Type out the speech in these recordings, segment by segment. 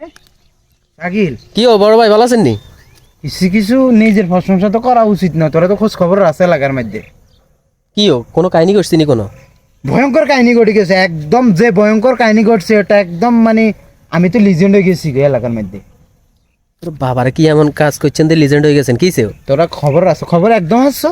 শাকিল কি ও বড় ভাই ভালো আছেন নি? কিছু কিছু নিজের প্রশংসা তো করা উচিত না তোরা তো খোঁজ খবর আছে এলাকার মধ্যে। কি ও কোনো কাহিনী করছি নি কোনো? ভয়ঙ্কর কাহিনী ঘটে গেছে একদম যে ভয়ঙ্কর কাহিনী ঘটছে এটা একদম মানে আমি তো লিজেন্ড হয়ে গেছি গো এলাকার মধ্যে। তোর বাবারে কি এমন কাজ করছেন যে লিজেন্ড হয়ে গেছেন? কিসে? তোরা খবর আছে খবর একদম আসছো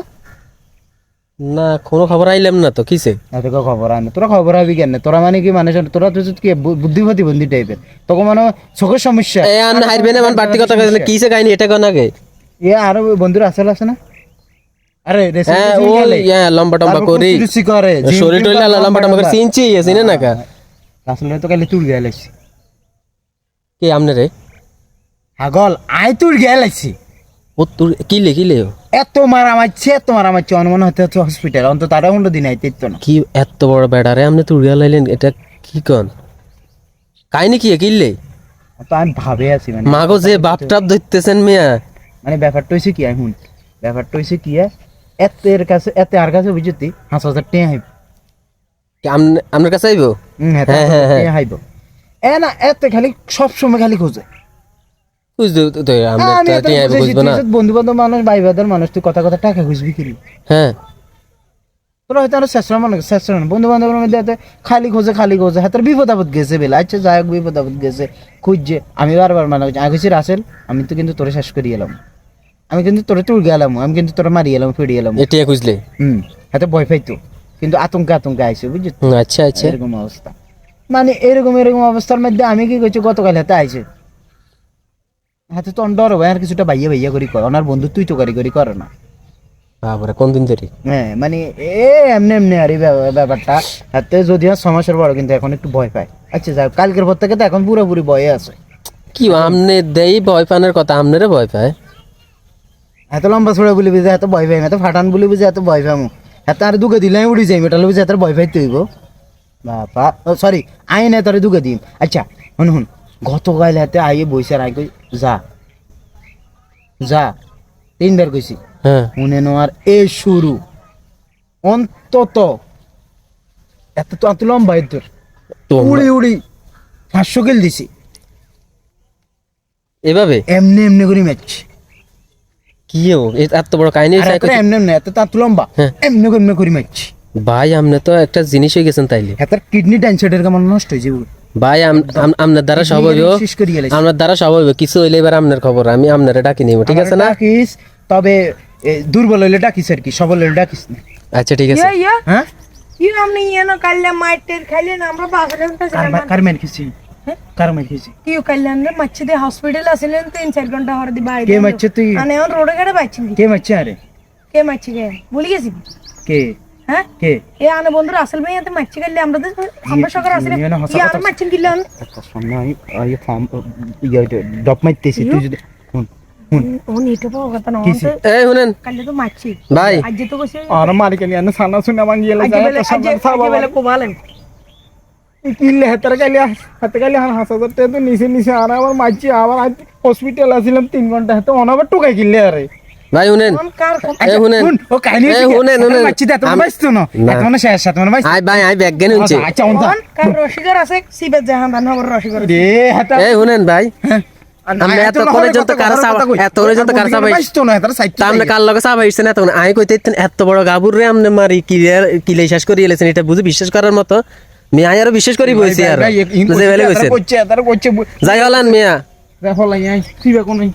না কোনো খবর আইলাম না তো কিসে? এত খবর আনে তোরা খবর হবি কেন তোরা মানে কি মানে তোরা তো কি বুদ্ধি প্রতিবন্ধী টাইপের। তখন মানে চোখের সমস্যা। এ আন হাইরবে না মান বাড়তি কথা কইছেন কিসে কাহিনী এটা কোন আগে? এ আরও বন্ধুরা আসলে আছে না? আরে হ্যাঁ ও ইয়া লম্বা টম্বা করি। করে শরীর টরীর লম্বা টম্বা করে চিনছি চিনে না কা? আসলে তো কালি তুল গেলাইছি। কে আমনে রে? হাগল আই তুল গেলাইছি। ও তোর কিলে ও? এত মারা মারছে এত মারা মারছে অনুমান হতে হচ্ছে হসপিটাল অন্তত উন্ড দিন আইতে ইত্তো না। কি এত বড় বেড়ারে আমনে তুই লাইলেন এটা কি কন? কাহিনী কি কিনলে তো আমি ভাবে আছি মানে মাগো যে বাপ টাপ ধরতেছেন মিয়া। মানে ব্যাপারটা হয়েছে কি এখন ব্যাপারটা হয়েছে কি এত এর কাছে এত আর কাছে বুঝতি হাঁস হাজার টেঁ হাইব। কি আমনে আপনার কাছে আইবো? হ্যাঁ হ্যাঁ, হ্যাঁ, হ্যাঁ। টেঁ হাইব। এ না এত খালি সব সময় খালি খোঁজে। বন্ধু বান্ধব মানুষ ভাই বাদার মানুষ তুই কথা কথা টাকা খুঁজবি কি হ্যাঁ। তোরা হয়তো আরও শেষরা মনে শেষরা বন্ধু বান্ধবের মধ্যে এত খালি খোঁজে খালি খোঁজে। হাতের বিপদ আপদ গেছে বেলা। আচ্ছা যাই হোক বিপদ আপদ গেছে। খুঁজছে। আমি বারবার মানা করছি। আমি তো কিন্তু তোরে শেষ করে এলাম। আমি কিন্তু তোরে তুল গেলাম আমি কিন্তু তোরা মারি এলাম ফিরে এলাম। খুঁজলে? হুম। হাতে ভয় পাইতো। কিন্তু আতঙ্কে আতঙ্কে আইসে বুঝলি? আচ্ছা আচ্ছা। এরকম অবস্থা। মানে এরকম এরকম অবস্থার মধ্যে আমি কি করছি গতকাল হাতে আইছে। হাতে তো ডর হবে আর কিছুটা ভাইয়া ভাইয়া করি কর ওনার বন্ধু তুই তো করি করি করে না। বাবারে কোন দিন ধরে হ্যাঁ মানে এ এমনি এমনি আর ব্যাপারটা। হাতে যদিও সমস্যার বড় কিন্তু এখন একটু ভয় পায়। আচ্ছা যাক কালকের পর থেকে তো এখন পুরোপুরি ভয়ে আছে। কি আমনে দেই ভয় পানের কথা আমনেরে ভয় পায়? এত লম্বা ছড়া বলি বুঝে এত ভয় পাই এত ফাটান বলি বুঝে এত ভয় পামু। এত আর দুগে দিলে উড়ি যাই মেটাল বুঝে এত ভয় পাইতে হইব। বাপা ও সরি আইন এত দুগে দিম। আচ্ছা শুন শুন। গতকাল হাতে আইয়ে বইছে আর আই কই যা যা। তিনবার কইছি হ্যাঁ। মনে নেওয়ার এ শুরু। অন্তত এত তো এত লম্বা এর তো উড়ি উড়ি পাঁচশো কিল দিছি। এভাবে? এমনি এমনি করে ম্যাচ কি ও এত বড় কাহিনী এমনি এমনি এত তো এত লম্বা। হ্যাঁ। এমনি করে এমনি করে ম্যাচ ভাই আমনে তো একটা জিনিস হয়ে গেছেন তাইলে। হাতের কিডনি টাইনসেটের কেমন নষ্ট হয়ে যাবে ভাই আম- আম- আপনার দ্বারা সব হইব আপনার দ্বারা সব হইব কিছু হইলে এবার আপনার খবর আমি আপনারে ডাকি নিব ঠিক আছে না? ডাকিস তবে দুর্বল হইলে ডাকিস আর কি সবল হইলে ডাকিস না। আচ্ছা ঠিক আছে। হ্যাঁ? ইয়া আপনি ইয়া না কাল্লা মাইটের খাইলেন আমরা বাসরে উঠেছিলাম কার মেন। খেয়েছি। কার মেন খেয়েছি। কি কাল্লান রে মচ্ছিদে হসপিটাল আসিলেন তিন চার ঘণ্টা হর দি বাইরে কে মারছে তুই? মানে এখন রোডে গাড়ে পাচ্ছি কে মারছে আরে। কে মারছি কে ভুলে গেছি। কে? হ্যাঁ? কে? এ আনে বন্ধুরা আসল ভাই এতে মারছি কাল্লে আমরা তো আমরা আসলে ইয়ে না, হাসা ইয়া কথা। আর মারছেন কিল্লান একটা সামনে আমি আই ফর্ম ইয়ে ডপ মারতেছি তুই যদি হুন হুন। ও নিতে পাবো কথা না এই শুনেন। কাল্লে তো মারছি ভাই। আজ তো কইছে আর মালিক নিয়ে না সানা শুনে মান গেলে বেলে কোবালেন কিনলে হাতের গালি হাতে গালি হান হাস টাকা তো নিচে নিচে আর আবার মারছি আবার হসপিটাল আসছিলাম তিন ঘণ্টা হাতে অনাবার টুকাই কিনলে আরে। ভাই শুনেন। কোন এই শুনেন। ও কাহিনী এই শুনেন, শুনেন। তো এত আম- বাইসতো না। না। এত মানে শেষ সাথে মানে বাইসতো আই ভাই আই ব্যাগ গেনে উনছে আচ্ছা অন্ত। কার রসিকর আছে? সিবেত জাহান হাতে। এই শুনেন ভাই। আমরা এত কার কার না সাইড তা লগে চাবা হইছে না তখন? আই কইতে এত বড় গাবুর রে আমনে মারি কি কিলে শেষ করে এলেছেন এটা বুঝি বিশ্বাস করার মতো। মিয়া আরও বিশ্বাস করি বইছি আর। যে বেলে যাই হলান মিয়া। দেখো লাই আই কি বেকো নাই